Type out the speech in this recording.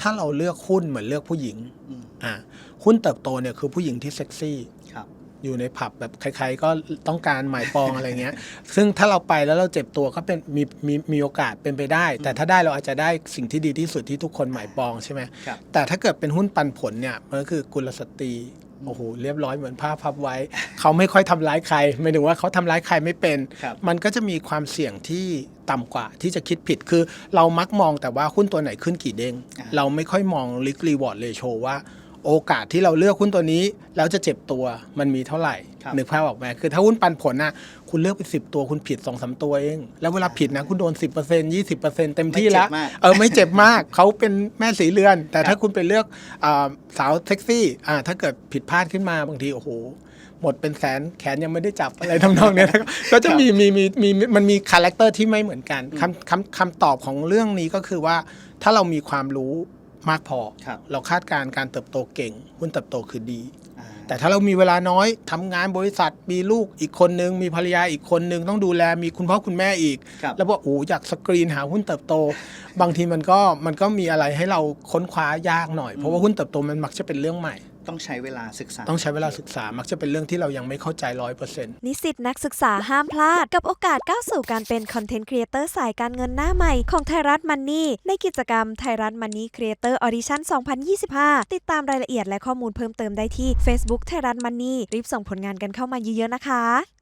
ถ้าเราเลือกหุ้นเหมือนเลือกผู้หญิงอืมอ่าหุ้นเติบโตเนี่ยคือผู้หญิงที่เซ็กซี่ครับ อยู่ในผับแบบใครๆก็ต้องการหมายปองอะไรเงี้ย ซึ่งถ้าเราไปแล้วเราเจ็บตัวก็เป็นมีมีมีโอกาสเป็นไปได้ แต่ถ้าได้เราอาจจะได้สิ่งที่ดีที่สุดที่ทุกคนหมายปองใช่ไหมครับ แต่ถ้าเกิดเป็นหุ้นปันผลเนี่ยมันก็คือกุลสตรี โอ้โหเรียบร้อยเหมือนผ้าพับไว้ เขาไม่ค่อยทำร้ายใครไม่ถึงว่าเขาทำร้ายใครไม่เป็น ครับ มันก็จะมีความเสี่ยงที่ต่ำกว่าที่จะคิดผิดคือเรามักมองแต่ว่าหุ้นตัวไหนขึ้นกี่เด้ง อ่า เราไม่ค่อยมอง risk reward ratio ว่า โอกาสที่เราเลือกหุ้นตัวนี้ แล้วจะเจ็บตัวมันมีเท่าไหร่ครับนึกภาพออกไหมคือถ้าหุ้นปันผลน่ะคุณเลือกไปสิบตัวคุณผิดสองสามตัวเอง แล้วเวลาผิดนะคุณโดน10% 20%เต็มที่แล้วไม่เจ็บมากเออไม่เจ็บมากเขาเป็นแม่สีเรือน แต่ครับถ้าคุณไปเลือกอาสาวเซ็กซี่อ่าถ้าเกิดผิดพลาดขึ้นมาบางทีโอ้โหหมดเป็นแสนแขนยังไม่ได้จับอะไรทำนองเนี้ยนะครับก็จะมีมีมีมีมันมีคาแรคเตอร์ที่ไม่เหมือนกันคำคำคำตอบของเรื่องนี้ก็คือว่าถ้าเรามีความรู้ มากพอครับเราคาดการณ์การเติบโตเก่ง หุ้นเติบโตคือดีอ่าแต่ถ้าเรามีเวลาน้อยทำงานบริษัทมีลูกอีกคนนึง มีภรรยาอีกคนนึง ต้องดูแลมีคุณพ่อคุณแม่อีกครับแล้วบอกโอ้อยากสกรีนหาหุ้นเติบโต บางทีมันก็มันก็มีอะไรให้เราค้นคว้ายากหน่อย เพราะว่าหุ้นเติบโตมันมักจะเป็นเรื่องใหม่ ต้องใช้เวลาศึกษา ต้องใช้เวลาศึกษามักจะเป็นเรื่องที่เรายังไม่เข้าใจร้อยเปอร์เซ็นต์นิสิตนักศึกษาห้ามพลาด กับโอกาสก้าวสู่การเป็นคอนเทนต์ครีเอเตอร์สายการเงินหน้าใหม่ของไทยรัฐมันนี่ในกิจกรรมไทยรัฐมันนี่ครีเอเตอร์ออดิชั่น 2025 ติดตามรายละเอียดและข้อมูลเพิ่มเติมได้ที่ Facebook ไทยรัฐมันนี่รีบส่งผลงานกันเข้ามาเยอะๆนะคะ